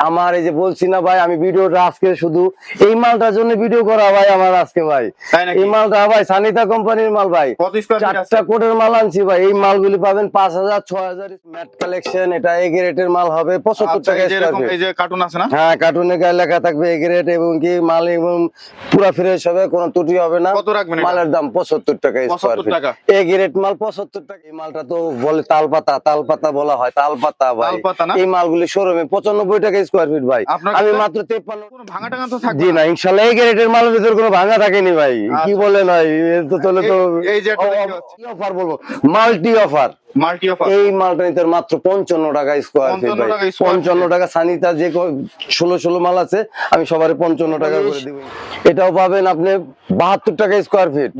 আমার এই যে বলছি না ভাই আমি ভিডিওটা আজকে শুধু এই মালটার জন্য ভিডিও করা ভাই আমার আজকে ভাই। এই মালটা ভাই সানিতা কোম্পানির মাল ভাই। চারটা কোটের মাল আনছি ভাই। এই মালগুলি পাবেন পাঁচ হাজার ছয় হাজার ম্যাট কালেকশন এটা এ গ্রেডের মাল হবে পঁচাত্তর আচ্ছা, টাকা এই যে কার্টুন আছে না? হ্যাঁ কার্টুনে গায়ে লেখা থাকবে এ গ্রেড এবং কি মাল এবং পুরা ফ্রেশ হবে কোনো ত্রুটি হবে না। কত রাখবেন মালের দাম পঁচাত্তর টাকা স্কোয়ার ফিট টাকা। এ গ্রেড মাল পঁচাত্তর টাকা। এই মালটা তো বলে তালপাতা তালপাতা বলা হয় তালপাতা ভাই। তালপাতা না? এই মালগুলি শোরুমে পঁচানব্বই টাকা স্কোয়ার ফিট ভাই আমি কাছে? মাত্র তেপ্পান্ন ভাঙা টাঙা তো থাকবে জি না ইনশাল্লাহ এই মালের ভিতরে কোনো ভাঙা থাকেনি ভাই কি আচ্ছা। বলেন ভাই তো তাহলে তো এই- যে। অফার বলব মাল্টি অফার এই মালটা নিতে মাত্র পঞ্চান্ন টাকা স্কোয়ার ফিট ভাই। পঞ্চান্ন টাকা সানিতা যে ষোলো ষোলো মাল আছে আমি সবার পঞ্চান্ন টাকা করে দিব। এটাও পাবেন আপনি বাহাত্তর টাকা স্কোয়ার ফিট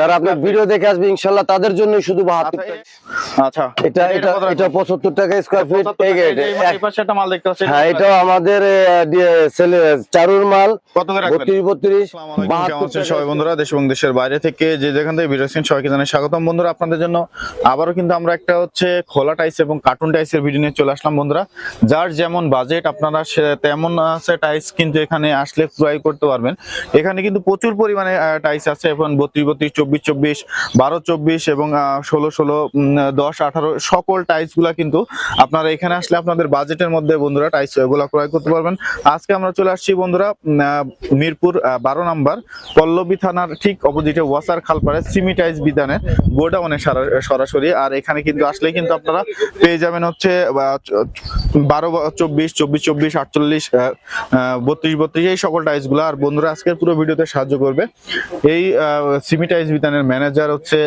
যারা আপনার ভিডিও দেখে আসবে ইনশাল্লাহ তাদের জন্য শুধু বাহাত্তর আচ্ছা টাকা। আচ্ছা। এটা এটা এটা পঁচাত্তর টাকা স্কোয়ার ফিট 75 এই টাকা, গ্রেড এই যে এই পাশে একটা মাল দেখতে পাচ্ছি হ্যাঁ এটাও আমাদের চারুর মাল। বত্রিশ বত্রিশ সবাই বন্ধুরা? দেশ এবং দেশের বাইরে থেকে যে যেখান থেকে ভিডিও সবাইকে জানাই স্বাগতম। বন্ধুরা আপনাদের জন্য আবারও কিন্তু আমরা একটা হচ্ছে খোলা টাইস এবং কার্টুন টাইসের ভিডিও নিয়ে চলে আসলাম বন্ধুরা। যার যেমন বাজেট আপনারা তেমন আছে টাইস, কিন্তু এখানে আসলে ক্রয় করতে পারবেন। এখানে কিন্তু প্রচুর পরিমাণে টাইস আছে, এবং বত্রিশ বত্রিশ, চব্বিশ চব্বিশ, বারো, চব্বিশ এবং ষোলো ষোলো দশ, আঠারো সকল টাইসগুলা কিন্তু আপনারা এখানে আসলে আপনাদের বাজেটের মধ্যে বন্ধুরা টাইসগুলা ক্রয় করতে পারবেন। আজকে আমরা চলে আসছি বন্ধুরা মিরপুর বারো নাম্বার, পল্লবী থানার ঠিক অপোজিটে ওয়াসার খালপাড়ে সিমি টাইস বিধানের গোডাউনে সারা- সরাসরি। আর এখানে কিন্তু আসলে কিন্তু আপনারা পেয়ে যাবেন হচ্ছে বারো চব্বিশ চব্বিশ চব্বিশ, আটচল্লিশ বত্রিশ বত্রিশ, এই সকল টাইসগুলা। আর বন্ধুরা, আজকের পুরো ভিডিওতে সাহায্য করবে। এই সিমি টাইস বিতানের ম্যানেজার হচ্ছে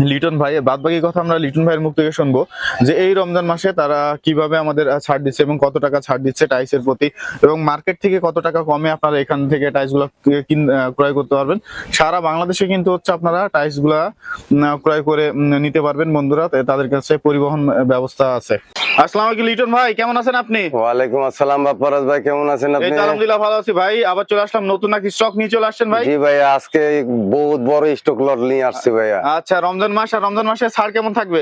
লিটন ভাই বাদ বাকি কথা আমরা লিটন ভাইয়ের মুখ থেকে শুনব যে এই রমজান মাসে তারা কীভাবে আমাদের ছাড় দিচ্ছে এবং কত টাকা ছাড় দিচ্ছে টাইসের প্রতি এবং মার্কেট থেকে কত টাকা কমে আপনারা এখান থেকে টাইসগুলা কিন- ক্রয় করতে পারবেন। সারা বাংলাদেশে কিন্তু হচ্ছে আপনারা টাইসগুলা ক্রয় করে নিতে পারবেন বন্ধুরা। তাদের কাছে পরিবহন ব্যবস্থা আছে। আসসালামু আলাইকুম লিটন ভাই কেমন আছেন আপনি? ওয়ালাইকুম আসসালাম বাপ্পারাজ ভাই কেমন আছেন আপনি তো আলহামদুলিল্লাহ ভালো আছি ভাই আবার চলে আসলাম নতুন নাকি স্টক নিয়ে চলে আসছেন ভাই? জি আজকে বহুত বড় স্টক লট নিয়ে আসছি ভাইয়া। আচ্ছা রমজান মাস আর রমজান মাসে ছাড় কেমন থাকবে?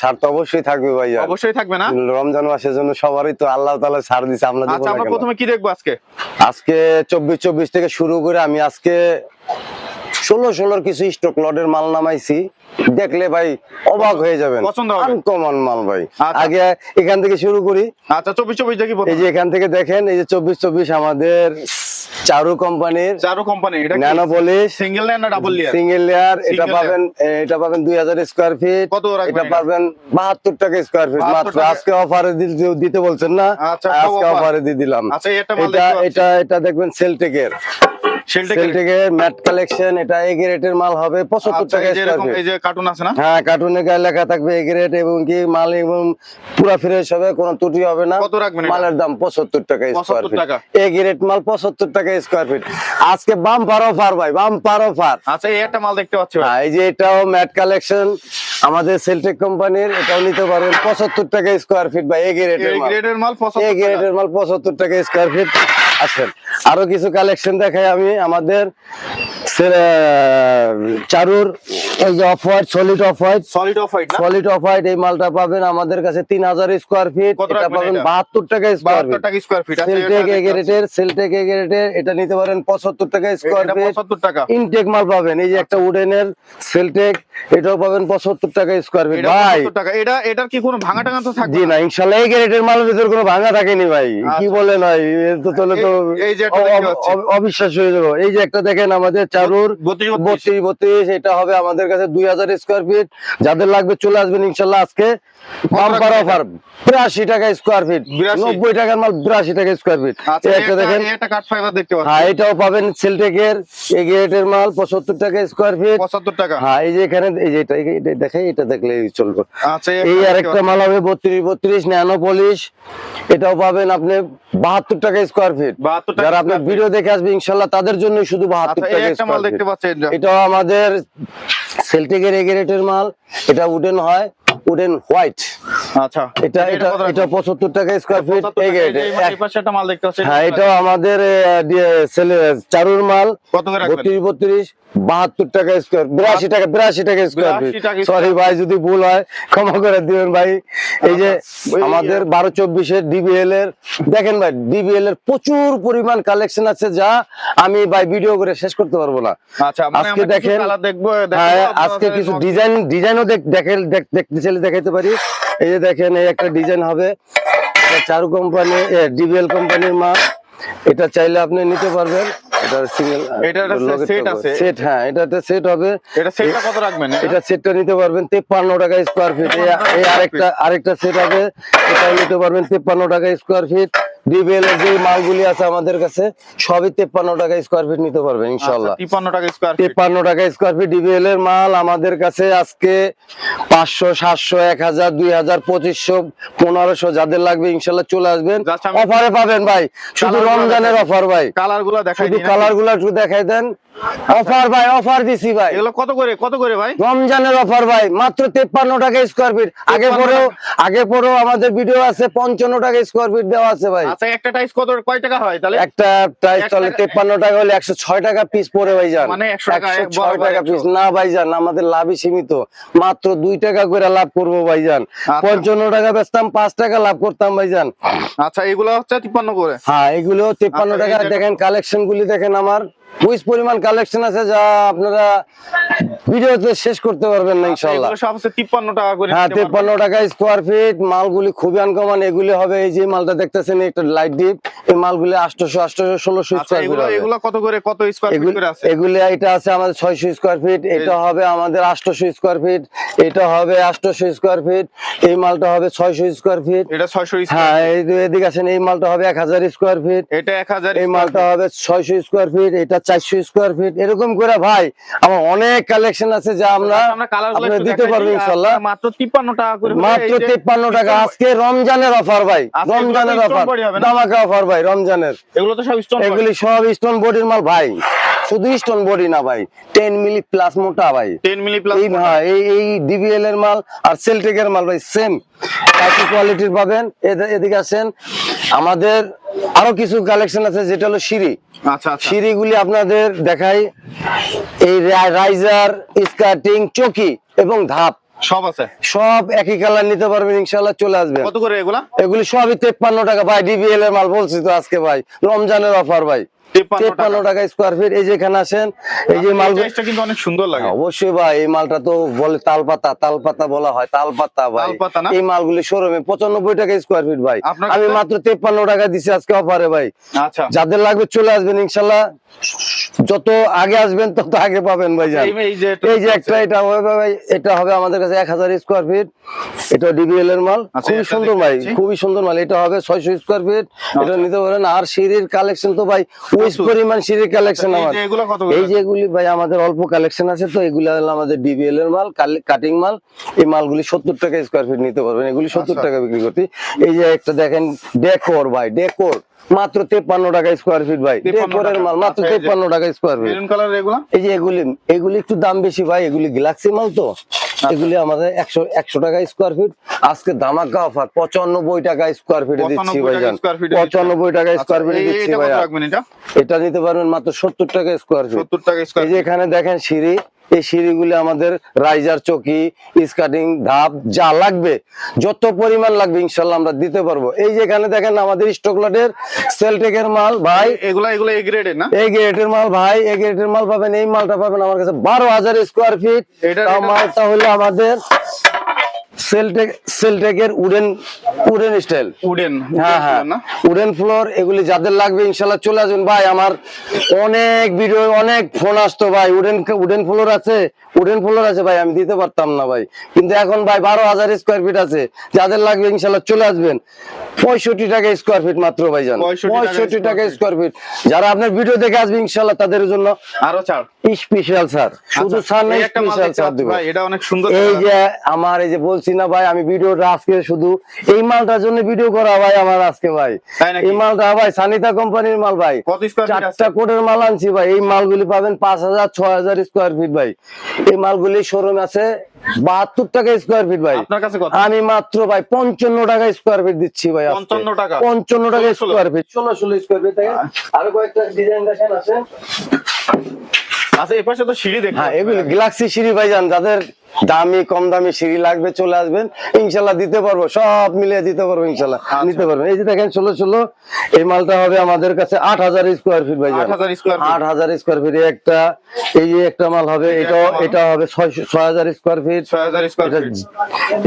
ছাড় তো অবশ্যই থাকবে ভাইয়া। অবশ্যই থাকবে না? রমজান মাসের জন্য সবারই তো আল্লাহ তাআলা ছাড় আমরা আচ্ছা আমরা প্রথমে কি দেখব আজকে? আজকে চব্বিশ চব্বিশ থেকে শুরু করে আমি আজকে ষোলো ষোলোর কিছু স্টক লটের মাল নামাইছি দেখলে ভাই অবাক হয়ে যাবেন। আনকমন মাল ভাই। আচ্ছা। আগে এখান থেকে শুরু করি। আচ্ছা চব্বিশ চব্বিশ দেখি এই যে এখান থেকে দেখেন এই যে চব্বিশ চব্বিশ আমাদের চারু কোম্পানির চারো কোম্পানি এটা ন্যানো পলিশ সিঙ্গেল লেয়ার না ডাবল লেয়ার সিঙ্গেল লেয়ার এটা পাবেন এটা পাবেন দুই হাজার স্কোয়ার ফিট কত রাখবেন এটা? পাবেন বাহাত্তর টাকা স্কোয়ার ফিট মাত্র আজকে অফারে দিতে বলছেন না? আচ্ছা, আজকে। অফারে দিয়ে দিলাম। আচ্ছা এটা এটা এটা দেখবেন সেলটেকের সেলটেকের ম্যাট কালেকশন এটা এ গ্রেডের মাল হবে পঁচাত্তর আচ্ছা টাকা এই স্কোয়ার ফিট এই যে কার্টুন আছে না? হ্যাঁ কার্টুনে গায়ে লেখা থাকবে এ গ্রেড এবং কি মাল এবং পুরা ফ্রেশ হবে কোনো ত্রুটি হবে না। কত রাখবেন মালের দাম পঁচাত্তর টাকা স্কোয়ার 75 ফিট এ গ্রেড মাল পঁচাত্তর টাকা স্কোয়ার ফিট আজকে বাম পার অফার ভাই বাম পার অফার আচ্ছা এই একটা মাল দেখতে পাচ্ছি ভাই। হ্যাঁ, এই যে এটাও ম্যাট কালেকশন আমাদের সেলটেক কোম্পানির এটাও নিতে পারবেন পঁচাত্তর টাকা স্কোয়ার ফিট বা এ গ্রেডের মাল। গ্রেডের মাল এ গ্রেডের মাল পঁচাত্তর টাকা স্কোয়ার ফিট আসেন। আরও কিছু কালেকশন দেখাই আমি আমাদের চারুর এই যে off white solid off white solid off white solid off white এই মালটা পাবেন আমাদের কাছে তিন হাজার স্কোয়ার ফিট এটা পাবেন বাহাত্তর টাকা স্কোয়ার ফিট টাকা স্কয়ার ফিট আচ্ছা সেলটেক এটা সেলটেক এগ্রেটের এটা নিতে পারেন পঁচাত্তর টাকা স্কোয়ার ফিট 75 টাকা। ইনটেক মাল পাবেন এই যে একটা উডেনের সেলটেক এটাও পাবেন পঁচাত্তর টাকা স্কোয়ার ফিট ভাই। 75 টাকা। এটা এটার কি কোনো ভাঙা টাঙা তো থাকবে জি না? ইনশাল্লাহ এই গ্রেডের মালের ভিতর কোনো ভাঙা থাকেনি ভাই। কি আচ্ছা। বলেন ভাই তো তাহলে তো অবিশ্বাস হয়ে যাব। এই যে একটা দেখেন আমাদের চারুর 32 বত্রিশ। বত্রিশ এটা হবে আমাদের কাছে দুই হাজার স্কোয়ার ফিট যাদের লাগবে চলে আসবেন ইনশাল্লাহ আজকে। বাম্পার অফার বিরাশি টাকা স্কোয়ার ফিট নব্বই টাকার মাল বিরাশি টাকা স্কোয়ার ফিট আচ্ছা এই একটা দেখেন। হ্যাঁ এটাও পাবেন সেলটেকের মাল পঁচাত্তর টাকা স্কোয়ার ফিট 75 টাকা। হ্যাঁ এই যে এখানে এই যে এটা এটা দেখাই এটা দেখলে চলবে। এই একটা আরেকটা মাল হবে বত্রিশ বত্রিশ ন্যানো পলিশ এটাও পাবেন আপনি বাহাত্তর টাকা স্কোয়ার ফিট 72 টাকা যারা আপনার। ভিডিও দেখে আসবে ইনশাল্লাহ তাদের জন্য শুধু বাহাত্তর আচ্ছা টাকা মাল দেখতে পাচ্ছেন। এটা আমাদের সেলটেকের এগেরেটের মাল। এটা উডেন হয়। উডেন হোয়াইট আচ্ছা। এটা এটা কত এটা রাখবেন? পঁচাত্তর টাকা স্কোয়ার ফিট এই গেট পাশে একটা মাল দেখতে হ্যাঁ এটাও আমাদের চারুর মাল। কত করে রাখবেন? বত্রিশ বত্রিশ বাহাত্তর টাকা স্কোয়ার বিরাশি টাকা বিরাশি টাকা স্কোয়ার ফিট সরি ভাই যদি ভুল হয় ক্ষমা করে দিবেন ভাই। এই যে আচ্ছা, আমাদের বারো চব্বিশের ডিবিএল এর দেখেন ভাই ডিবিএল এর প্রচুর পরিমাণ কালেকশন আছে যা আমি ভাই ভিডিও করে শেষ করতে পারব না। আচ্ছা মানে আজকে দেখেন হ্যাঁ আজকে কিছু ডিজাইন ডিজাইনও দেখতে দেখাইতে পারি। এই যে দেখেন এই একটা ডিজাইন হবে। চারু কোম্পানি ডিবিএল কোম্পানির মাল। এটা চাইলে আপনি নিতে পারবেন। এটা সিঙ্গেল আছে। সেট হ্যাঁ এটাতে সেট হবে। এটা সেটটা কত রাখবেন এটা? সেটটা নিতে পারবেন তেপ্পান্ন টাকা স্কোয়ার ফিট এই আরেকটা আরেকটা সেট হবে। এটা নিতে পারবেন তেপ্পান্ন টাকা স্কোয়ার ফিট ডিবিএল এর যে মালগুলি আছে আমাদের কাছে সবই তেপ্পান্ন টাকা স্কোয়ার ফিট নিতে পারবেন ইনশাল্লাহ আচ্ছা, 53 টাকা স্কয়ার ফিট টাকা স্কোয়ার ফিট ডিবিএল এর মাল আমাদের কাছে আজকে পাঁচশো সাতশো এক হাজার দুই হাজার পঁচিশশো পনেরোশো যাদের লাগবে ইনশাল্লাহ চলে আসবেন। অফারে পাবেন ভাই শুধু রমজানের অফার ভাই। কালারগুলো দেখাই কালারগুলো একটু দেখাই দেন। অফার ভাই অফার দিছি ভাই। এগুলো কত করে কত করে ভাই? রমজানের অফার ভাই মাত্র তেপ্পান্ন টাকা স্কোয়ার ফিট আগে পরেও আগে পরেও আমাদের ভিডিও আছে পঞ্চান্ন টাকা স্কোয়ার ফিট দেওয়া আছে ভাই। আচ্ছা একটা টাইস কত কয় টাকা হয় তাহলে? একটা প্রাইস এক চলে টাকা- তেপ্পান্ন টাকা হলে একশো ছয় টাকা পিস পড়ে ভাই যান। মানে 100 টাকা, পিস না ভাই যান আমাদের লাভই সীমিত। মাত্র দুই টাকা করে লাভ করব ভাই যান। আচ্ছা। পঞ্চান্ন টাকা বেচতাম পাঁচ টাকা লাভ করতাম ভাই যান। আচ্ছা এগুলো হচ্ছে 53 করে। হ্যাঁ এগুলো তেপ্পান্ন আচ্ছা, টাকা। দেখেন কালেকশন গুলি দেখেন আমার। উইস পরিমাণ কালেকশন আছে যা আপনারা ভিডিওতে শেষ করতে পারবেন না ইনশাআল্লাহ ইনশাল্লাহ সব হচ্ছে 53 টাকা করে হ্যাঁ নিতে পারবেন। তেপ্পান্ন টাকা স্কোয়ার ফিট মালগুলি খুবই আনকমন এগুলি হবে এই যে মালটা দেখতেছেন একটা লাইট ডিপ এই মালগুলি আটশোশো আটশোশো ষোলোশো আচ্ছা ফিট এগুলো কত করে কত স্কয়ার ফিট করে আছে? এগুলি এটা আছে আমাদের ছয়শো স্কোয়ার ফিট এটা হবে আমাদের আটশোশো স্কোয়ার ফিট এটা হবে আটশোশো স্কোয়ার ফিট এই মালটা হবে ছয়শো স্কোয়ার ফিট এটা 600 হ্যাঁ এই এদিকে আছেন এই মালটা হবে এক হাজার ফিট এটা 1000 এই মালটা হবে ছয়শো স্কোয়ার ফিট এটা চারশো স্কোয়ার ফিট এরকম করে ভাই আমার অনেক কালেকশন আছে যা আমরা আমরা দিতে পারব। ইনশাল্লাহ মাত্র 53 টাকা করে মাত্র এই যে- তেপ্পান্ন টাকা। আজকে রমজানের অফার ভাই রমজানের অফার? দামাকা অফার ভাই রমজানের। এগুলো তো সব স্টোন এগুলি সব স্টোন বডির মাল ভাই। শুধু স্টোন বডি না ভাই টেন মিলি প্লাস মোটা ভাই। 10 মিলি প্লাস হ্যাঁ এই এই ডিবিএল এর মাল আর সেলটেকের মাল ভাই সেম একই কোয়ালিটির পাবেন। এদিকে আসেন। আমাদের আরও কিছু কালেকশন আছে যেটা হলো সিঁড়ি। আচ্ছা আচ্ছা। সিঁড়িগুলি আপনাদের দেখাই। এই রাইজার স্কার্টিং চকি এবং ধাপ। সব আছে? সব একই কালার নিতে পারবেন চলে আসবেন কত করে এগুলা? এগুলি সবই তেপ্পান্ন টাকা। ভাই ডিবিএল এর মাল বলছি তো আজকে ভাই। রমজানের অফার ভাই। 53 টাকা। স্কোয়ার ফিট এই যে এখানে আসেন এই যে মাল কিন্তু অনেক সুন্দর লাগে। অবশ্যই ভাই। এই মালটা তো বলে তালপাতা। তালপাতা বলা হয় তালপাতা ভাই? এই মালগুলি শোরুমে পঁচানব্বই টাকা স্কোয়ার ফিট ভাই। আমি মাত্র তেপ্পান্ন টাকা দিছি আজকে অফারে ভাই। আচ্ছা। যাদের লাগবে চলে আসবেন ইনশাল্লাহ যত আগে আসবেন তত আগে পাবেন ভাই এই- যে একটা এটা হবে ভাই এটা হবে আমাদের কাছে এক হাজার স্কোয়ার ফিট এটা ডিবিএল এর মাল। আচ্ছা, খুবই সুন্দর ভাই। খুবই সুন্দর মাল। এটা হবে ছয়শো স্কোয়ার ফিট এটা নিতে পারেন। আর সিঁড়ির কালেকশন তো ভাই প্রচুর। পরিমাণ সিঁড়ির কালেকশন আমার। এই যে এগুলি ভাই আমাদের অল্প কালেকশন আছে তো এগুলি হলো আমাদের ডিবিএল এর মাল কাটিং মাল। এই মালগুলি সত্তর টাকা স্কোয়ার ফিট নিতে পারবেন। এগুলি সত্তর আচ্ছা। টাকা বিক্রি করতে। এই যে একটা দেখেন ডেকোর ভাই ডেকোর মাত্র তেপ্পান্ন টাকা স্কোয়ার ফিট ভাই। 53 মাল মাত্র আচ্ছা, তেপ্পান্ন টাকা স্কোয়ার ফিট এই যে এগুলি এগুলি একটু দাম বেশি ভাই এগুলি গ্যালাক্সি মাল তো। আচ্ছা। এগুলি আমাদের একশো একশো টাকা স্কোয়ার ফিট আজকে ধামাকা অফার পঁচানব্বই টাকা স্কোয়ার ফিটে দিচ্ছি 95 ভাই টাকা জান square feet এ দিচ্ছেন। পঁচানব্বই টাকা আচ্ছা, স্কোয়ার ফিটে এই- দিচ্ছি এটা ভাইয়া। এটা? নিতে পারবেন মাত্র সত্তর টাকা স্কোয়ার ফিট 70 টাকা এই যে এখানে দেখেন সিঁড়ি এই সিঁড়িগুলি আমাদের রাইজার চকি স্কাটিং ধাপ যা লাগবে যত পরিমাণ লাগবে ইনশাল্লাহ আমরা দিতে পারব। এই যেখানে দেখেন আমাদের স্টকলটের সেলটেকের মাল ভাই। এগুলা এগুলো এ গ্রেডের না? এই গ্রেডের মাল ভাই। এই গ্রেডের মাল পাবেন এই মালটা পাবেন আমার কাছে বারো হাজার স্কোয়ার ফিট এটা- এটা- মালটা হলো আমাদের সেলটেক সেলটেকের উডেন উডেন স্টাইল উডেন হ্যাঁ হ্যাঁ। উডেন ফ্লোর এগুলি যাদের লাগবে ইনশাল্লাহ চলে আসবেন। ভাই আমার অনেক ভিডিও অনেক ফোন আসতো ভাই। উডেন উডেন ফ্লোর আছে। উডেন ফ্লোর আছে ভাই আমি দিতে পারতাম না ভাই। কিন্তু এখন ভাই বারো হাজার স্কোয়ার ফিট আছে। যাদের লাগবে ইনশাল্লাহ চলে আসবেন। পঁয়ষট্টি টাকা স্কোয়ার ফিট মাত্র ভাই জান। পঁয়ষট্টি টাকা স্কোয়ার ফিট যারা আপনার ভিডিও দেখে আসবে ইনশাল্লাহ তাদের জন্য আরও ছাড়। স্পেশাল স্যার শুধু আচ্ছা, স্যার না এই স্পেশাল স্যার দেবো। এটা অনেক সুন্দর এই যে আমার এই যে বলছি না ভাই আমি ভিডিওটা আজকে শুধু এই মালটার জন্য ভিডিও করা ভাই আমার আজকে ভাই। এই মালটা ভাই সানিতা কোম্পানির মাল ভাই। চারটা কোটের মাল আনছি ভাই। এই মালগুলি পাবেন পাঁচ হাজার ছয় হাজার স্কোয়ার ফিট ভাই। এই মালগুলি শোরুম আছে। বাহাত্তর টাকা স্কোয়ার ফিট ভাই। আপনার কাছে আমি মাত্র ভাই পঞ্চান্ন টাকা স্কোয়ার ফিট দিচ্ছি ভাই পঞ্চান্ন টাকা? পঞ্চান্ন টাকা? স্কোয়ার ফিট ষোলো ষোলো স্কোয়ার ফিট আরও কয়েকটা ডিজাইন দেখেন আছে। আচ্ছা এই পাশে তো সিঁড়ি দেখতে হ্যাঁ এগুলো গ্যালাক্সি সিঁড়ি ভাই যান যাদের দামি কম দামি সিঁড়ি লাগবে চলে আসবেন। ইনশাল্লাহ দিতে পারব সব মিলিয়ে দিতে পারব ইনশাল্লাহ। আচ্ছা। নিতে পারবেন এই যে দেখেন ষোলো ষোলো এই মালটা হবে আমাদের কাছে আট হাজার স্কোয়ার ফিট ভাইজান 8000 স্কোয়ার ফিট। আট হাজার স্কোয়ার ফিট একটা এই যে একটা মাল হবে এটা এটা হবে ছয় হাজার স্কোয়ার ফিট স্কোয়ার এটা ফিট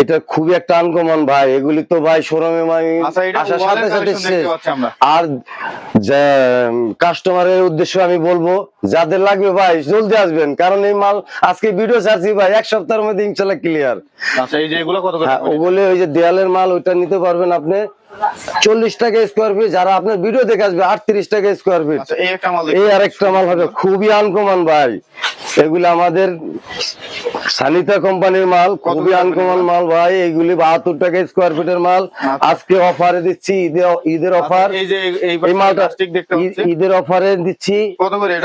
এটা খুবই একটা আনকমন ভাই। এগুলি তো ভাই শোরুমে আচ্ছা, আসার সাথে সাথে শেষ। আর কাস্টমারের উদ্দেশ্যে আমি বলব যাদের লাগবে ভাই জলদি আসবেন। কারণ এই মাল আজকে ভিডিও ছাড়ছি ভাই এক সপ্তাহের মধ্যে ইনশাল্লাহ ক্লিয়ার আচ্ছা এই যে এগুলো কত করে হ্যাঁ ওগুলো ওই যে দেয়ালের মাল ওইটা নিতে পারবেন আপনি। চল্লিশ টাকা স্কোয়ার ফিট যারা আপনার ভিডিও দেখে আসবে আটত্রিশ টাকা স্কোয়ার ফিট আচ্ছা এই একটা মাল এই আরেকটা মাল হবে খুবই আনকমন ভাই। এগুলো আমাদের সানিতা কোম্পানির মাল খুবই আনকমন মাল ভাই। এইগুলি বাহাত্তর টাকা স্কোয়ার ফিটের মাল। আজকে অফারে দিচ্ছি ঈদে ঈদের অফার আচ্ছা, এই মালটা ঈদের অফারে দিচ্ছি।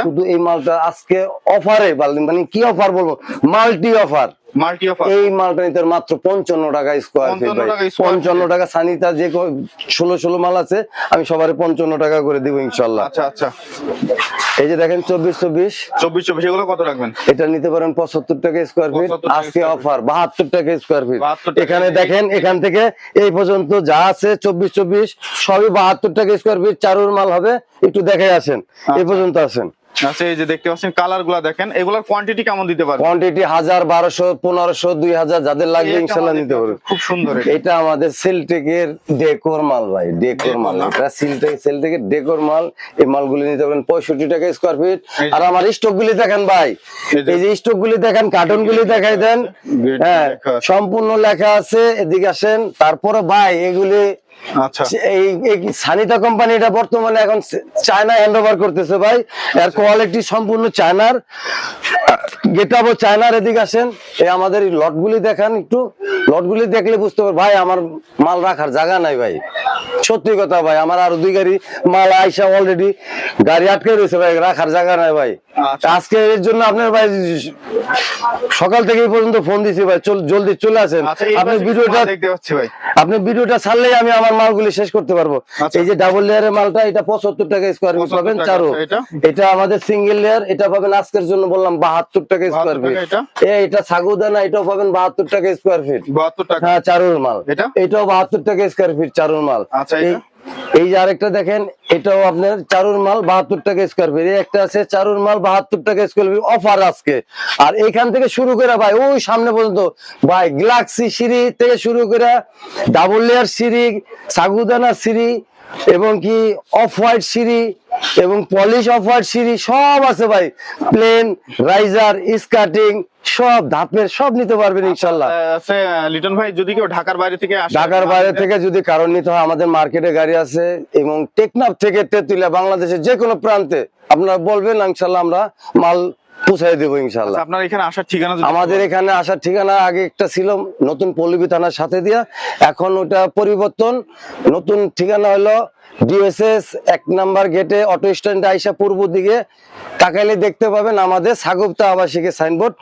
শুধু এই মালটা আজকে অফারে মানে কি অফার বলব? মাল্টি অফার এই মালটা নিতে মাত্র পঞ্চান্ন টাকা স্কোয়ার ফিট পঞ্চান্ন টাকা সানিতা যে ষোলো ষোলো মাল আছে আমি সবারে পঞ্চান্ন টাকা করে দিব ইনশাল্লাহ। আচ্ছা আচ্ছা। এই যে দেখেন চব্বিশ চব্বিশ। চব্বিশ চব্বিশ এগুলো কত রাখবেন? এটা নিতে পারেন পঁচাত্তর টাকা স্কোয়ার ফিট 75 আজকে অফার বাহাত্তর টাকা স্কোয়ার ফিট এখানে দেখেন এখান থেকে এই পর্যন্ত যা আছে চব্বিশ চব্বিশ সবই বাহাত্তর টাকা স্কোয়ার ফিট চারুর মাল হবে। একটু দেখে আসেন এই পর্যন্ত আসেন। আচ্ছা এই যে দেখতে পাচ্ছেন কালারগুলা দেখেন এগুলার কোয়ান্টিটি কেমন দিতে পারবেন কোয়ান্টিটি হাজার বারোশো পনেরোশো দুই হাজার যাদের লাগবে ইনশাল্লাহ নিতে পারবে। খুব সুন্দর এটা। এটা আমাদের সেলটেকের ডেকোর মাল ভাই ডেকোর মাল। না? এটা সিলটেক সেলটেকের ডেকোর মাল। এই মালগুলি নিতে পঁয়ষট্টি টাকা স্কোয়ার ফিট আর আমার স্টক গুলি দেখেন ভাই এই যে- স্টক গুলি দেখেন কার্টুন গুলি দেখাই দেন। হ্যাঁ সম্পূর্ণ লেখা আছে এদিকে আসেন। তারপরে ভাই এগুলি এই এই সানিতা বর্তমানে এখন চায়না হ্যান্ড ওভার করতেছে ভাই। এর কোয়ালিটি সম্পূর্ণ চায়নার গেট চায়নার এদিকে আসেন। এই আমাদের এই লটগুলি দেখান একটু। লটগুলি দেখলে বুঝতে পারবে ভাই আমার মাল রাখার জায়গা নাই ভাই। সত্যি কথা ভাই আমার আরও দুই গাড়ি মাল আইসা অলরেডি গাড়ি আটকে রয়েছে ভাই রাখার জায়গা নাই ভাই। আচ্ছা। আজকে এর জন্য আপনার ভাই সকাল থেকে পর্যন্ত ফোন দিছি ভাই জলদি চলে আসেন। আচ্ছা আপনি ভিডিওটা দেখতে পাচ্ছি ভাই। আপনি ভিডিওটা ছাড়লেই আমি আমার মালগুলি শেষ করতে পারব। আচ্ছা। এই যে ডাবল লেয়ারের মালটা এটা পঁচাত্তর টাকা স্কোয়ার ফিট 75 পাবেন চারো। এটা? আমাদের সিঙ্গেল লেয়ার এটা পাবেন আজকের জন্য বললাম বাহাত্তর টাকা স্কোয়ার ফিট এটা? সাগুদানা এটাও পাবেন বাহাত্তর টাকা স্কোয়ার ফিট হ্যাঁ চারুর মাল। এটাও বাহাত্তর টাকা স্কোয়ার ফিট চারুর মাল। আচ্ছা, এই যে আরেকটা দেখেন, এটাও আপনার চারুর মাল বাহাত্তর টাকা স্কোয়ার ফিট একটা আছে চারুর মাল বাহাত্তর টাকা স্কোয়ার ফিট অফার আজকে। আর এখান থেকে শুরু করে ভাই, ওই সামনে পর্যন্ত, ভাই গ্লাক্সি সিঁড়ি থেকে শুরু করে ডাবল লেয়ার সিঁড়ি, সাগুদানা সিঁড়ি এবং কি অফ হোয়াইট সিঁড়ি এবং পলিশ অফ হোয়াইট সিঁড়ি সব আছে ভাই। প্লেন রাইজার স্কার্টিং সব ধাপের সব নিতে পারবেন ইনশাল্লাহ লিটন ভাই যদি কেউ ঢাকার বাইরে থেকে ঢাকার বাইরে থেকে যদি কারণ নিতে হয় আমাদের মার্কেটে গাড়ি আছে এবং টেকনাফ থেকে তেতুলিয়া বাংলাদেশের যে কোনো প্রান্তে আপনারা বলবেন ইনশাল্লাহ আমরা মাল পৌঁছাই দেবো ইনশাল্লাহ আচ্ছা, আপনার এখানে আসার ঠিকানা আমাদের এখানে আসার ঠিকানা আগে একটা ছিল নতুন পল্লবী থানার সাথে দিয়া। এখন ওটা পরিবর্তন। নতুন ঠিকানা হলো ডিএসএস এক নাম্বার গেটে অটো স্ট্যান্ড আইসা পূর্ব দিকে তাকাইলে দেখতে পাবেন আমাদের সাগুপ্তা আবাসিকের সাইনবোর্ড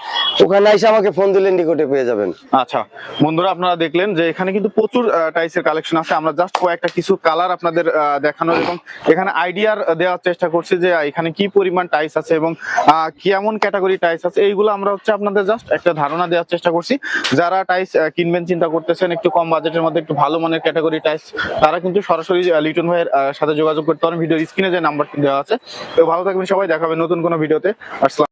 ওখানে আইসা আমাকে ফোন দিলে নিকটে পেয়ে যাবেন। আচ্ছা বন্ধুরা আপনারা দেখলেন যে এখানে কিন্তু প্রচুর টাইসের কালেকশন আছে। আমরা জাস্ট কয়েকটা কিছু কালার আপনাদের দেখানোর এবং এখানে আইডিয়ার দেওয়ার চেষ্টা করছি যে এখানে কি পরিমাণ টাইস আছে এবং কেমন ক্যাটাগরি টাইস আছে। এইগুলো আমরা হচ্ছে আপনাদের জাস্ট একটা ধারণা দেওয়ার চেষ্টা করছি। যারা টাইস কিনবেন, চিন্তা করতেছেন, একটু কম বাজেটের মধ্যে একটু ভালো মানের ক্যাটাগরি টাইস তারা কিন্তু সরাসরি লিটন ভাইয়ের সাথে যোগাযোগ করতে পারেন। ভিডিও স্ক্রিনে যে নাম্বারটি দেওয়া আছে। তো ভালো থাকবেন সবাই দেখাবেন নতুন কোনো ভিডিওতে। আসসালাম